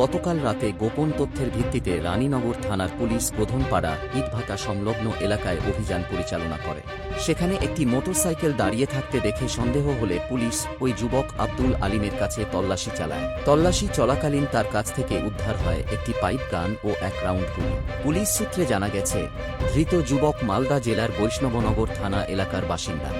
গতকাল রাতে গোপন তথ্যের ভিত্তিতে রানীনগর থানার পুলিশ প্রধানপাড়া ইটভাটা সংলগ্ন এলাকায় অভিযান পরিচালনা করে। সেখানে একটি মোটরসাইকেল দাঁড়িয়ে থাকতে দেখে সন্দেহ হলে পুলিশ ওই যুবক আব্দুল আলিমের কাছে তল্লাশি চালায়। তল্লাশি চলাকালীন তার কাছ থেকে উদ্ধার হয় একটি পাইপ গান ও এক রাউন্ড গুলি। পুলিশ সূত্রে জানা গেছে, ধৃত যুবক মালদা জেলার বৈষ্ণবনগর থানা এলাকার বাসিন্দা।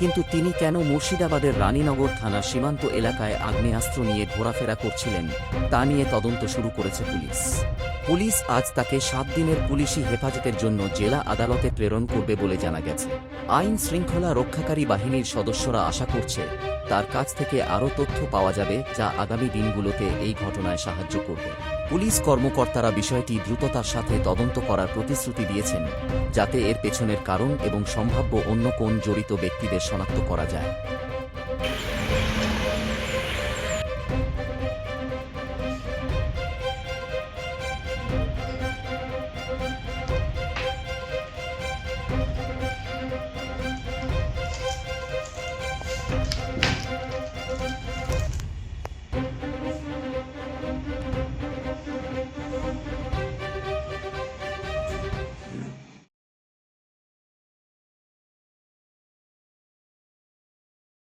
কিন্তু তিনি কেন মুর্শিদাবাদের রানীনগর থানার সীমান্ত এলাকায় আগ্নেয়াস্ত্র নিয়ে ঘোরাফেরা করছিলেন, তা নিয়ে তদন্ত শুরু করেছে পুলিশ। পুলিশ আজ তাকে সাত দিনের পুলিশি হেফাজতের জন্য জেলা আদালতে প্রেরণ করবে বলে জানা গেছে। আইন শৃঙ্খলা রক্ষাকারী বাহিনীর সদস্যরা আশা করছে, তার কাছ থেকে আরও তথ্য পাওয়া যাবে যা আগামী দিনগুলোতে এই ঘটনায় সাহায্য করবে। পুলিশ কর্মকর্তারা বিষয়টি দ্রুততার সাথে তদন্ত করার প্রতিশ্রুতি দিয়েছেন, যাতে এর পেছনের কারণ এবং সম্ভাব্য অন্য কোন জড়িত ব্যক্তিদের শনাক্ত করা যায়